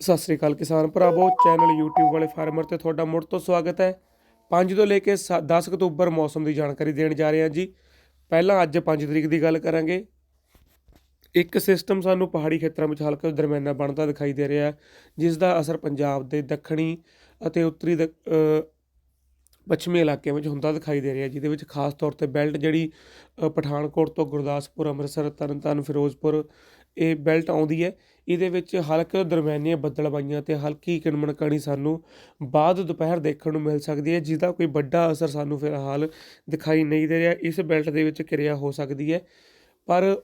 ਸਤਿ ਸ੍ਰੀ ਅਕਾਲ ਕਿਸਾਨ ਭਰਾਵੋ channel YouTube ਵਾਲੇ ਫਾਰਮਰ ਤੇ ਤੁਹਾਡਾ ਮੁੜ ਤੋਂ ਸਵਾਗਤ ਹੈ। 5 ਤੋਂ ਲੈ ਕੇ ਸ- 10 ਅਕਤੂਬਰ ਮੌਸਮ ਦੀ ਜਾਣਕਾਰੀ ਦੇਣ ਜਾ ਰਹੇ ਹਾਂ ਜੀ। ਪਹਿਲਾਂ ਅੱਜ 5 ਤਰੀਕ ਦੀ ਗੱਲ ਕਰਾਂਗੇ। ਇੱਕ ਸਿਸਟਮ ਸਾਨੂੰ ਪਹਾੜੀ ਖੇਤਰਾਂ ਵਿੱਚ ਹਲਕਾ ਦਰਮਿਆਨਾ ਬਣਦਾ ਦਿਖਾਈ ਦੇ ਰਿਹਾ ਜਿਸ ਦਾ ਅਸਰ ਪੰਜਾਬ ਦੇ ਦੱਖਣੀ ਅਤੇ ਉੱਤਰੀ ਦ- ਪੱਛਮੀ ਇਲਾਕਿਆਂ ਵਿੱਚ ਹੁੰਦਾ ਦਿਖਾਈ ਦੇ ਰਿਹਾ ਜਿਹਦੇ ਵਿੱਚ ਖਾਸ ਤੌਰ ਤੇ ਬੈਲਟ ਜਿਹੜੀ ਪਠਾਨਕੋਟ ਤੋਂ ਗੁਰਦਾਸਪੁਰ, ਅੰਮ੍ਰਿਤਸਰ ਤਰਨਤਾਰਨ ਫਿਰੋਜ਼ਪੁਰ ਇਹ ਬੈਲਟ ਆਉਂਦੀ ਹੈ। ਇਹਦੇ ਵਿੱਚ ਹਲਕੇ ਤੋਂ ਦਰਮਿਆਨੀਆਂ ਬੱਦਲਬਾਈਆਂ ਤੇ ਹਲਕੀ ਕਿਣਮਣਕਣੀ ਸਾਨੂੰ ਬਾਅਦ ਦੁਪਹਿਰ ਦੇਖਣ ਨੂੰ ਮਿਲ ਸਕਦੀ ਹੈ, ਜਿਹਦਾ ਕੋਈ ਵੱਡਾ ਅਸਰ ਸਾਨੂੰ ਫਿਲਹਾਲ ਦਿਖਾਈ ਨਹੀਂ ਦੇ ਰਿਹਾ। ਇਸ ਬੈਲਟ ਦੇ ਵਿੱਚ ਕਿਰਿਆ ਹੋ ਸਕਦੀ ਹੈ, ਪਰ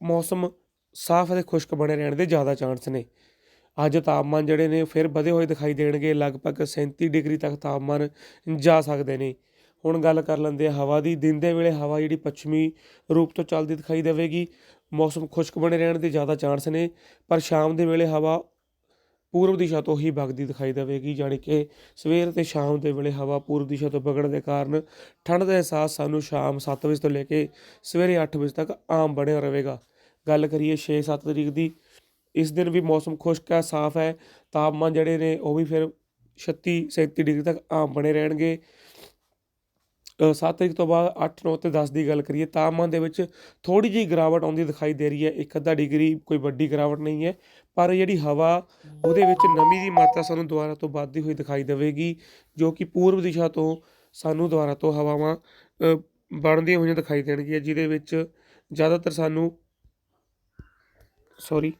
ਮੌਸਮ ਸਾਫ਼ ਅਤੇ ਖੁਸ਼ਕ ਬਣੇ ਰਹਿਣ ਦੇ ਜ਼ਿਆਦਾ ਚਾਂਸ ਨੇ। ਅੱਜ ਤਾਪਮਾਨ ਜਿਹੜੇ ਨੇ ਫਿਰ ਵਧੇ ਹੋਏ ਦਿਖਾਈ ਦੇਣਗੇ। ਲਗਭਗ 37 ਡਿਗਰੀ ਤੱਕ ਤਾਪਮਾਨ ਜਾ ਸਕਦੇ ਨੇ। ਹੁਣ ਗੱਲ ਕਰ ਲੈਂਦੇ ਆ ਹਵਾ ਦੀ। ਦਿਨ ਦੇ ਵੇਲੇ ਹਵਾ ਜਿਹੜੀ ਪੱਛਮੀ ਰੂਪ ਤੋਂ ਚੱਲਦੀ ਦਿਖਾਈ ਦੇਵੇਗੀ। ਮੌਸਮ ਖੁਸ਼ਕ ਬਣੇ ਰਹਿਣ ਦੇ ਜ਼ਿਆਦਾ ਚਾਂਸ ਨੇ, ਪਰ ਸ਼ਾਮ ਦੇ ਵੇਲੇ ਹਵਾ ਪੂਰਬ ਦਿਸ਼ਾ ਤੋਂ ਹੀ ਵਗਦੀ ਦਿਖਾਈ ਦੇਵੇਗੀ ਯਾਨੀ ਕਿ ਸਵੇਰ ਤੇ ਸ਼ਾਮ ਦੇ ਵੇਲੇ ਹਵਾ ਪੂਰਬ ਦਿਸ਼ਾ ਤੋਂ ਵਗਣ ਦੇ ਕਾਰਨ ਠੰਡ ਦਾ ਅਹਿਸਾਸ ਸਾਨੂੰ ਸ਼ਾਮ 7 ਵਜੇ ਤੋਂ ਲੈ ਕੇ ਸਵੇਰੇ 8 ਵਜੇ ਤੱਕ ਆਮ ਬਣਿਆ ਰਹੇਗਾ। ਗੱਲ ਕਰੀਏ 6-7 ਤਰੀਕ ਦੀ, ਇਸ ਦਿਨ ਵੀ ਮੌਸਮ ਖੁਸ਼ਕ ਹੈ, ਸਾਫ਼ ਹੈ, ਤਾਪਮਾਨ ਜਿਹੜੇ ਨੇ ਉਹ ਵੀ ਫਿਰ 36-37 ਡਿਗਰੀ ਤੱਕ ਆਮ ਬਣੇ ਰਹਿਣਗੇ। 7 ਤਰੀਕ ਤੋਂ ਬਾਅਦ 8 9 ਤੇ 10 ਦੀ ਗੱਲ ਕਰੀਏ ਤਾਪਮਾਨ ਦੇ ਵਿੱਚ ਥੋੜੀ ਜਿਹੀ ਗਿਰਾਵਟ ਆਉਂਦੀ ਦਿਖਾਈ ਦੇ ਰਹੀ ਹੈ। ਇੱਕ ਅੱਧਾ ਡਿਗਰੀ ਕੋਈ ਵੱਡੀ ਗਿਰਾਵਟ ਨਹੀਂ ਹੈ, ਪਰ ਜਿਹੜੀ ਹਵਾ ਉਹਦੇ ਵਿੱਚ ਨਮੀ ਦੀ ਮਾਤਰਾ ਸਾਨੂੰ ਦੁਬਾਰਾ ਤੋਂ ਵੱਧਦੀ ਹੋਈ ਦਿਖਾਈ ਦੇਵੇਗੀ, ਜੋ ਕਿ ਪੂਰਬ ਦਿਸ਼ਾ ਤੋਂ ਸਾਨੂੰ ਦੁਬਾਰਾ ਤੋਂ ਹਵਾਵਾਂ ਬਣਦੀਆਂ ਹੋਈਆਂ ਦਿਖਾਈ ਦੇਣਗੀਆਂ, ਜਿਹਦੇ ਵਿੱਚ ਜ਼ਿਆਦਾਤਰ ਸਾਨੂੰ ਸੌਰੀ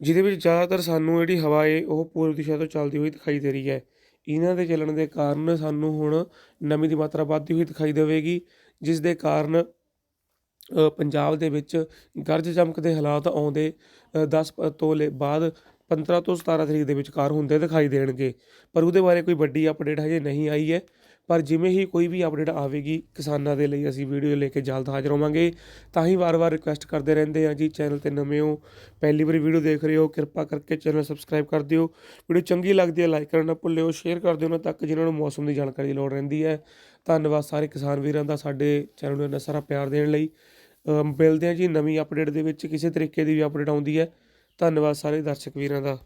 ਜਿਹਦੇ ਵਿੱਚ ਜ਼ਿਆਦਾਤਰ ਸਾਨੂੰ ਜਿਹੜੀ ਹਵਾ ਏ ਉਹ ਪੂਰਬ ਦਿਸ਼ਾ ਤੋਂ ਚੱਲਦੀ ਹੋਈ ਦਿਖਾਈ ਦੇ ਰਹੀ ਹੈ। ਇਹਨਾਂ ਦੇ ਚੱਲਣ ਦੇ ਕਾਰਨ ਸਾਨੂੰ ਹੁਣ ਨਮੀ ਦੀ ਮਾਤਰਾ ਵੱਧਦੀ ਹੋਈ ਦਿਖਾਈ ਦੇਵੇਗੀ, ਜਿਸ ਦੇ ਕਾਰਨ ਪੰਜਾਬ ਦੇ ਵਿੱਚ ਗਰਜ ਚਮਕ ਦੇ ਹਾਲਾਤ ਆਉਂਦੇ 10 ਤੋਂ ਲੈ, ਬਾਅਦ 15 ਤੋਂ 17 ਤਰੀਕ ਦੇ ਵਿਚਕਾਰ ਹੁੰਦੇ ਦਿਖਾਈ ਦੇਣਗੇ। ਪਰ ਉਹਦੇ ਬਾਰੇ ਕੋਈ ਵੱਡੀ ਅਪਡੇਟ ਹਜੇ ਨਹੀਂ ਆਈ ਹੈ। ਪਰ ਜਿਵੇਂ ਹੀ ਕੋਈ ਵੀ ਅਪਡੇਟ ਆਵੇਗੀ ਕਿਸਾਨਾਂ ਦੇ ਲਈ ਅਸੀਂ ਵੀਡੀਓ ਲੈ ਕੇ ਜਲਦ ਹਾਜ਼ਰ ਹੋਵਾਂਗੇ। ਤਾਂ ਹੀ ਵਾਰ-ਵਾਰ ਰਿਕੁਐਸਟ ਕਰਦੇ ਰਹਿੰਦੇ ਹਾਂ ਜੀ ਚੈਨਲ ਤੇ ਨਵੇਂ ਹੋ, ਪਹਿਲੀ ਵਾਰੀ ਵੀਡੀਓ ਦੇਖ ਰਹੇ ਹੋ, ਕਿਰਪਾ ਕਰਕੇ ਚੈਨਲ ਸਬਸਕ੍ਰਾਈਬ ਕਰ ਦਿਓ। ਵੀਡੀਓ ਚੰਗੀ ਲੱਗਦੀ ਹੈ ਲਾਈਕ ਕਰਨਾ ਨਾ ਭੁੱਲਿਓ ਸ਼ੇਅਰ ਕਰ ਦਿਓ ਉਹਨਾਂ ਤੱਕ ਜਿਨ੍ਹਾਂ ਨੂੰ ਮੌਸਮ ਦੀ ਜਾਣਕਾਰੀ ਦੀ ਲੋੜ ਰਹਿੰਦੀ ਹੈ। ਧੰਨਵਾਦ ਸਾਰੇ ਕਿਸਾਨ ਵੀਰਾਂ ਦਾ ਸਾਡੇ ਚੈਨਲ ਨੂੰ ਇੰਨਾ ਸਾਰਾ ਪਿਆਰ ਦੇਣ ਲਈ। ਮਿਲਦੇ ਹਾਂ ਜੀ ਨਵੀਂ ਅਪਡੇਟ ਦੇ ਵਿੱਚ, ਕਿਸੇ ਤਰੀਕੇ ਦੀ ਵੀ ਅਪਡੇਟ ਆਉਂਦੀ ਹੈ। ਧੰਨਵਾਦ ਸਾਰੇ ਦਰਸ਼ਕ ਵੀਰਾਂ ਦਾ।